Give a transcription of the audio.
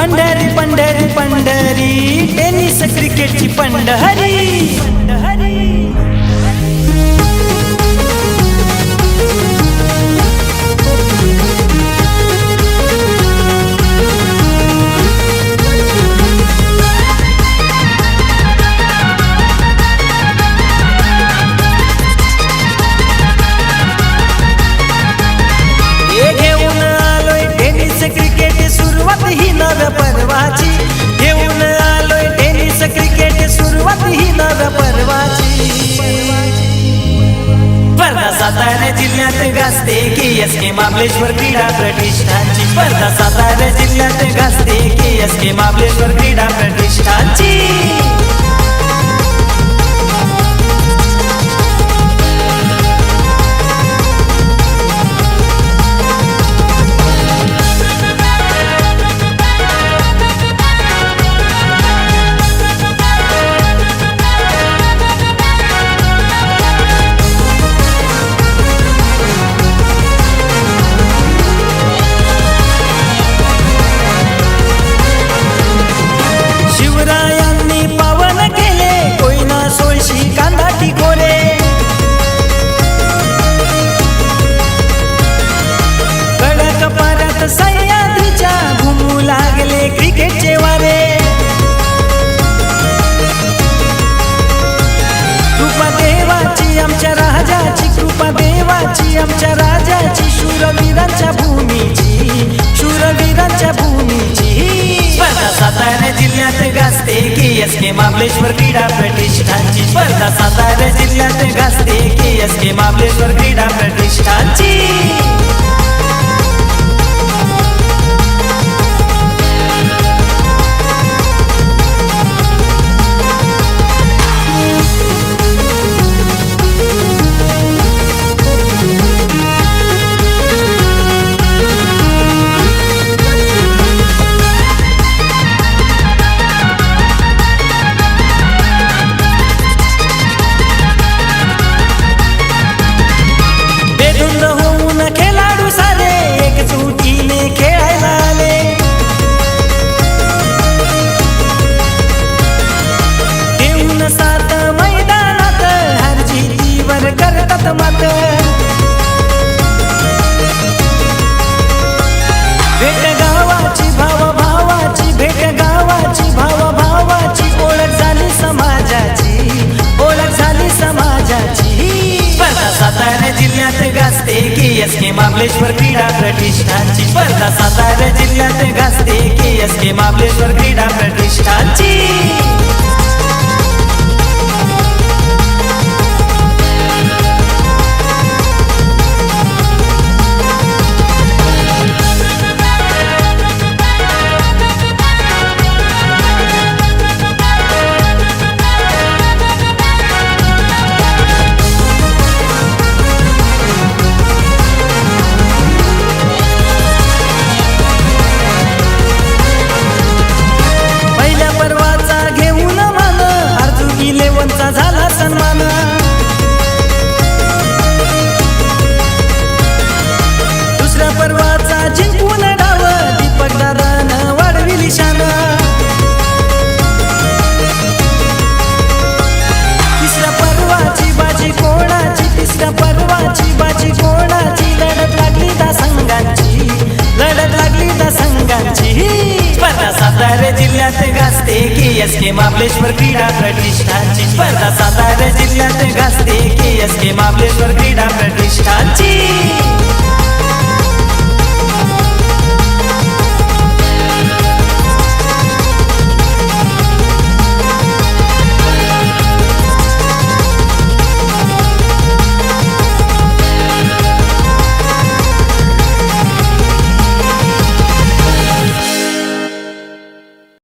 Pandhari Pandhari Pandhari. Tennis क्रिकेटची पंढरी. पंढरी सुरुवात परवाची। स्पर्धा सातारा जिल्ह्यात गाजते के एस के महाबळेश्वर क्रीडा प्रतिष्ठानची। स्पर्धा सातारा जिल्ह्यात गाजते के एस के मामलेश्वर क्रीडा प्रतिष्ठानची। महाबळेश्वर क्रीडा प्रतिष्ठानची स्पर्धा सातारा जिल्ह्यात गाजते के एस के महाबळेश्वर क्रीडा प्रतिष्ठानची. के एस के क्रीडा प्रतिष्ठानची स्पर्धा सातारा जिल्ह्यात गाजते के के महाबळेश्वर क्रीडा प्रतिष्ठानची महाबळेश्वर क्रीडा प्रतिष्ठानची स्पर्धा सातारा जिल्ह्यात गाजते के एस के महाबलेश्वर क्रीडा प्रतिष्ठानची